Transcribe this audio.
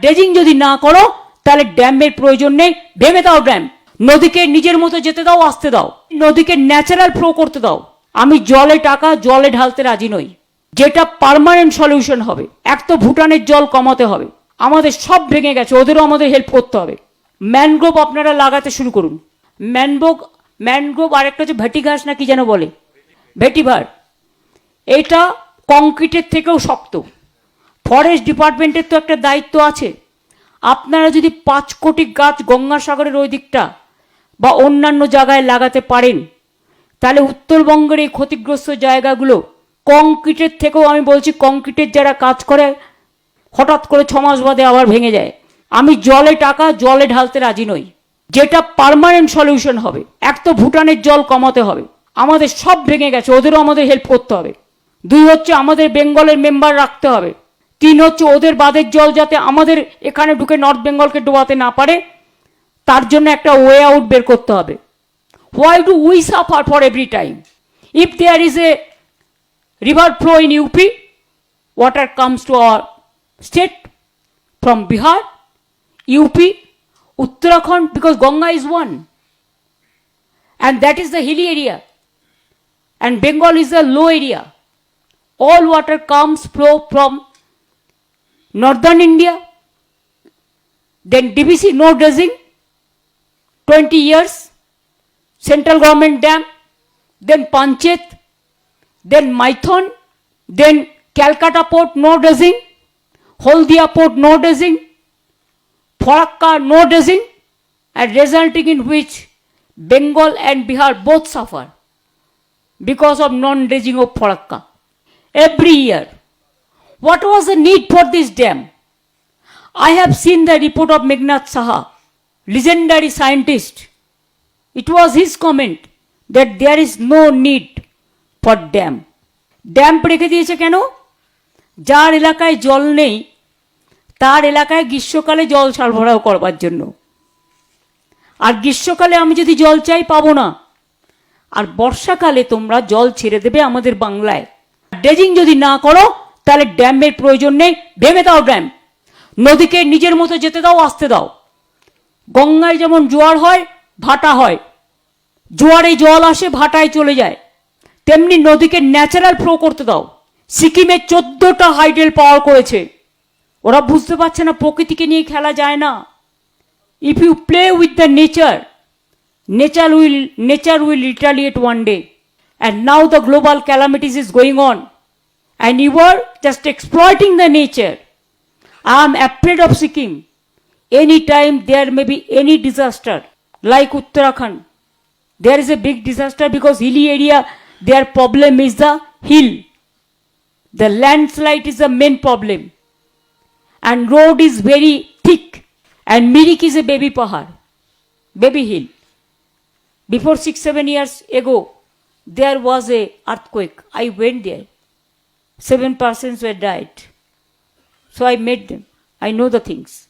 Dredging যদি না করো, তাহলে ড্যামের প্রয়োজন নেই। ভেঙে দাও ড্যাম। নদীকে নিজের মতো যেতে দাও, আসতে দাও। নদীকে ন্যাচারাল ফ্লো করতে দাও। আমি জলে টাকা, জলে ঢালতে রাজি নই। যেটা পার্মানেন্ট সলিউশন হবে। এক তো ভুটানের জল কমাতে হবে। আমাদের সব ভেঙে গেছে, ওদেরও আমাদের হেল্প করতে হবে। ম্যানগ্রোভ আপনারা লাগাতে শুরু করুন। ম্যানগ্রোভ ম্যানগ্রোভ আরেকটা হচ্ছে ভেটি ঘাস না কি যেন বলে? ভেটিভার এটা কংক্রিটের থেকেও শক্ত। ফরেস্ট ডিপার্টমেন্টের তো একটা দায়িত্ব আছে। আপনারা যদি পাঁচ কোটি গাছ গঙ্গাসাগরের ওই দিকটা বা অন্যান্য জায়গায় লাগাতে পারেন, তাহলে উত্তরবঙ্গের এই ক্ষতিগ্রস্ত জায়গাগুলো কংক্রিটের থেকেও আমি বলছি কংক্রিটের যারা কাজ করে, হঠাৎ করে ছমাস বাদে আবার ভেঙে যায়। আমি জলে টাকা, জলে ঢালতে রাজি নই। যেটা পার্মানেন্ট সলিউশন হবে, এক তো ভুটানের জল কমাতে হবে, আমাদের সব ভেঙে গেছে, ওদেরও আমাদের হেল্প করতে হবে। দুই হচ্ছে আমাদের বেঙ্গলের মেম্বার রাখতে হবে। তিন হচ্ছে ওদের বাদের জল যাতে আমাদের এখানে ঢুকে নর্থ বেঙ্গলকে ডোবাতে না পারে, তার জন্য একটা ওয়ে আউট বের করতে হবে। Why do we suffer for every time if there is a river flow in UP water comes to our state from Bihar UP Uttarakhand because Ganga is one and that is the hilly area and Bengal is the low area all water comes flow from northern India. Then DBC no dredging, 20 years, central government dam, then Panchet, then Mython, then Calcutta port no dredging, Holdia port no dredging, Farakka no dredging, and resulting in which Bengal and Bihar both suffer because of non-dredging of Farakka. Every year. What was the need for this dam? I have seen the report of Meghnad Saha, legendary scientist. It was his comment that there is no need for dam damp রেখে দিয়েছে কেন যার এলাকায় জল নেই তার এলাকায় গ্রীষ্মকালে জল সরবরাহ করবার জন্য আর গ্রীষ্মকালে আমি যদি জল চাই পাবো না আর বর্ষাকালে তোমরা জল ছেড়ে দেবে আমাদের বাংলায় ড্রেজিং যদি না করো তাহলে ড্যামের প্রয়োজন নেই ভেঙে দাও ড্যাম। নদীকে নিজের মতো যেতে দাও, আসতে দাও। গঙ্গায় যেমন জোয়ার হয়, ভাটা হয়। জোয়ারে জল আসে, ভাটায় চলে যায়। তেমনি নদীকে ন্যাচারাল ফ্লো করতে দাও। সিকিমে চোদ্দটা হাইডেল পাওয়ার করেছে। ওরা বুঝতে পারছে না, প্রকৃতিকে নিয়ে খেলা যায় না। If you play with the nature nature will nature will retaliate one day and now the global calamities is going on and you are just exploiting the nature. I am afraid of Sikkim. Anytime there may be any disaster, like Uttarakhand, there is a big disaster because hilly area, their problem is the hill. The landslide is the main problem. And road is very thick. And Mirik is a baby pahar, baby hill. Before six, seven years ago, there was a earthquake. I went there seven persons were died. So i met them. I know the things